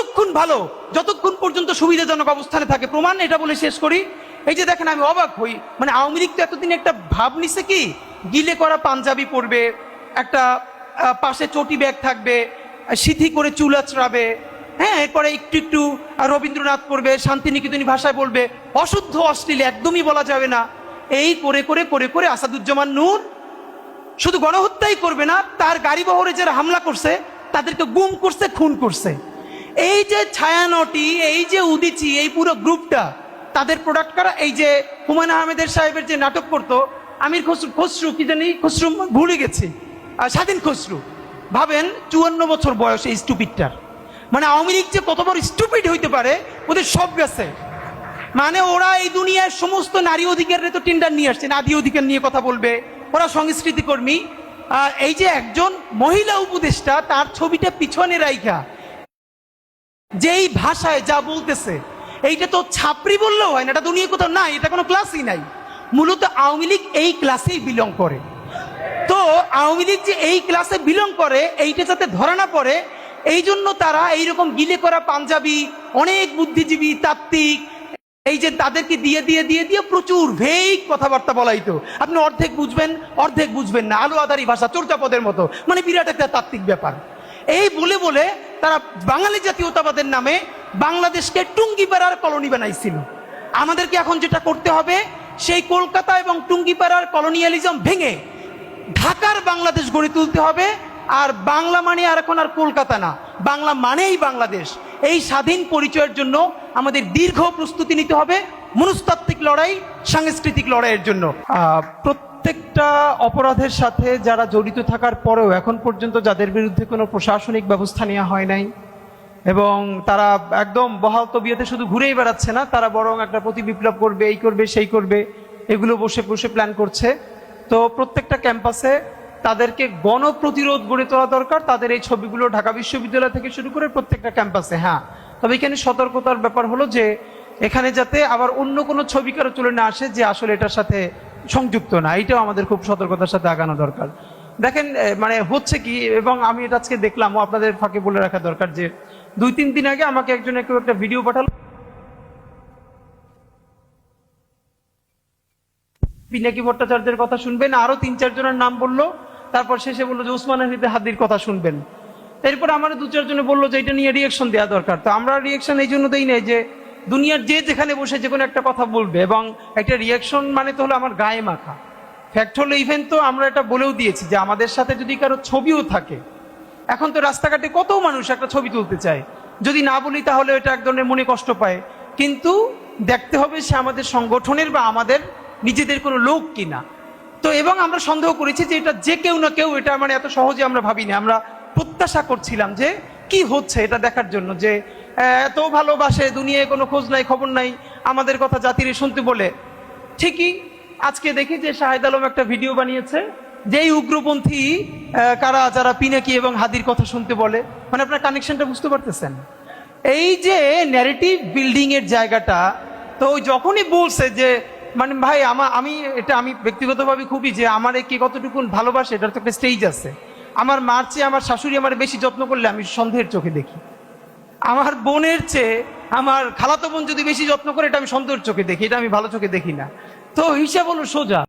ততক্ষণ ভালো, যতক্ষণ পর্যন্ত সুবিধাজনক অবস্থানে থাকে, প্রমাণ এটা বলে শেষ করি। এই যে দেখেন, আমি অবাক হই। মানে আওয়ামী লীগ তো এতদিন একটা ভাব নিছে কি? গিলে করা পাঞ্জাবি পরবে, একটা পাশে চটি ব্যাগ থাকবে, সিথি করে চুল আঁচড়াবে হ্যাঁ এরপরে একটু একটু রবীন্দ্রনাথ পড়বে, শান্তিনিকেতনী ভাষায় বলবে, অশুদ্ধ, অশ্লীল, একদমই বলা যাবে না। এই করে করে করে করে আসাদুজ্জামান নূর শুধু গণহত্যাই করবে না, তার গাড়ি বহরে যারা হামলা করছে, তাদেরকে গুম করছে, খুন করছে। এই যে ছায়ানটি, এই যে উদিচি, এই পুরো গ্রুপটা, তাদের প্রোডাক্ট করা? এই যে হুমায়ুন আহমেদের সাহেবের যে নাটক করতো, আমির খসরু খসরু, কি জানি, খসরু ভুলে গেছি। আর স্বাধীন খসরু। ভাবেন চুয়ান্ন বছর বয়স এই স্টুপিডটার মানে আওয়ামী লীগ যে কত বড় স্টুপিড হইতে পারে, ওদের সব গেছে। মানে ওরা এই দুনিয়ার সমস্ত নারী অধিকারের তো টেন্ডার নিয়ে আসছে, নারী অধিকার নিয়ে কথা বলবে। ওরা সংস্কৃতি কর্মী এই যে একজন মহিলা উপদেষ্টা, তার ছবিটা পিছনে রাইখা। যেই ভাষায় যা বলতেছে, এইটা তো ছাপরি বললেও হয় না, এটা দুনিয়া কোথাও নাই, এটা কোনো ক্লাসই নাই। মূলত আওয়ামী লীগ এই ক্লাসেই বিলং করে। তো আওয়ামী লীগ যে এই ক্লাসে বিলং করে, এইটা যাতে ধরা না পড়ে, এই জন্য তারা এইরকম গিলে করা পাঞ্জাবি, অনেক বুদ্ধিজীবী, তাত্ত্বিক, এই যে তাদেরকে দিয়ে দিয়ে দিয়ে দিয়ে প্রচুর ভেগ কথাবার্তা বলাই তো আপনি অর্ধেক বুঝবেন অর্ধেক বুঝবেন না, আলো আদারি ভাষা চর্চাপদের মতো মানে বিরাট একটা তাত্ত্বিক ব্যাপার। এই বলে বলে তারা বাঙালি জাতীয়তাবাদের নামে বাংলাদেশকে টুঙ্গিপাড়ার কলোনি বানাইছিল। আমাদেরকে এখন যেটা করতে হবে, সেই কলকাতা এবং টুঙ্গিপাড়ার কলোনিয়ালিজম ভেঙে ঢাকার বাংলাদেশ গড়ে তুলতে হবে, আর বাংলা মানে আর এখন আর কলকাতা না। বাংলা মানেই বাংলাদেশ। এই স্বাধীন পরিচয়ের জন্য আমাদের দীর্ঘ প্রস্তুতি নিতে হবে, মনস্তাত্ত্বিক লড়াই, সাংস্কৃতিক লড়াইয়ের জন্য। প্রত্যেকটা অপরাধের সাথে যারা জড়িত থাকার পরেও এখন পর্যন্ত যাদের বিরুদ্ধে কোনো প্রশাসনিক ব্যবস্থা নেওয়া হয় নাই, এবং তারা একদম বহাল তবিয়তে শুধু ঘুরেই বেড়াচ্ছে না, তারা বরং একটা প্রতি বিপ্লব করবে, এই করবে, সেই করবে, এগুলো বসে বসে প্ল্যান করছে। তো প্রত্যেকটা ক্যাম্পাসে তাদেরকে গণপ্রতিরোধ গড়ে তোলা দরকার। তাদের এই ছবিগুলো ঢাকা বিশ্ববিদ্যালয় থেকে শুরু করে প্রত্যেকটা ক্যাম্পাসে হ্যাঁ। তবে এখানে সতর্কতার ব্যাপার হলো যে, এখানে যাতে আবার অন্য কোনো ছবি কারও চলে না আসে যে আসলে এটার সাথে সংযুক্ত না, এটাও আমাদের খুব সতর্কতার সাথে আগানো দরকার। দেখেন মানে হচ্ছে কি, এবং আমি এটা আজকে দেখলাম আপনাদের ফাঁকে বলে রাখা দরকার যে দুই তিন দিন আগে আমাকে একজন কেউ একটা ভিডিও পাঠালো। পিনাকি ভট্টাচার্যের কথা শুনবেন, আরও তিন চারজনের নাম বলল, তারপর শেষে বলল যে উসমান হানিতে হাদির কথা শুনবেন। এরপর আমার দু চারজনে বলল যে এটা নিয়ে রিয়েকশন দেওয়া দরকার। তো আমরা রিয়েকশন এই জন্য দেই নাই যে দুনিয়ার যে যেখানে বসে যে কোনো একটা কথা বলবে এবং একটা রিয়েকশন মানে তো হলো আমার গায়ে মাখা। ফ্যাক্ট হলো ইভেন তো আমরা এটা বলেও দিয়েছি যে আমাদের সাথে যদি কারও ছবিও থাকে, এখন তো রাস্তাঘাটে কত মানুষ একটা ছবি তুলতে চায়। যদি না বলি তাহলে এটা এক ধরনের মনে কষ্ট পায়। কিন্তু দেখতে হবে সে আমাদের সংগঠনের বা আমাদের নিজেদের কোনো লোক কিনা। তো এবং আমরা সন্দেহ করেছি যে এটা যে কেউ না কেউ এটা মানে এত সহজে আমরা ভাবিনি। আমরা প্রত্যাশা করছিলাম যে কি হচ্ছে এটা দেখার জন্য যে এত ভালোবাসে, দুনিয়ায় কোনো খোঁজ নাই, খবর নাই, আমাদের কথা জাতির শুনতে বলে। ঠিকই, আজকে দেখি যে শাহেদ আলম একটা ভিডিও বানিয়েছে, যেই উগ্রপন্থী কারা, যারা পিনাকি এবং হাদির কথা শুনতে বলে। মানে আপনার কানেকশনটা বুঝতে পারতেছেন? এই যে ন্যারেটিভ বিল্ডিং এর জায়গাটা, তো যখনই বলছে যে মানে ভাই আমার আমি এটা আমি ব্যক্তিগতভাবে খুবই যে আমার কে কতটুকু ভালোবাসে, এটার তো একটা স্টেজ আছে। আমার মার চেয়ে আমার শাশুড়ি আমার বেশি যত্ন করলে আমি সন্দেহের চোখে দেখি। আমার বোনের চেয়ে আমার খালাতো বোন যদি বেশি যত্ন করে, এটা আমি সন্তোষ চোখে দেখি, এটা আমি ভালো চোখে দেখি না। তো হিসাব হলো সোজা।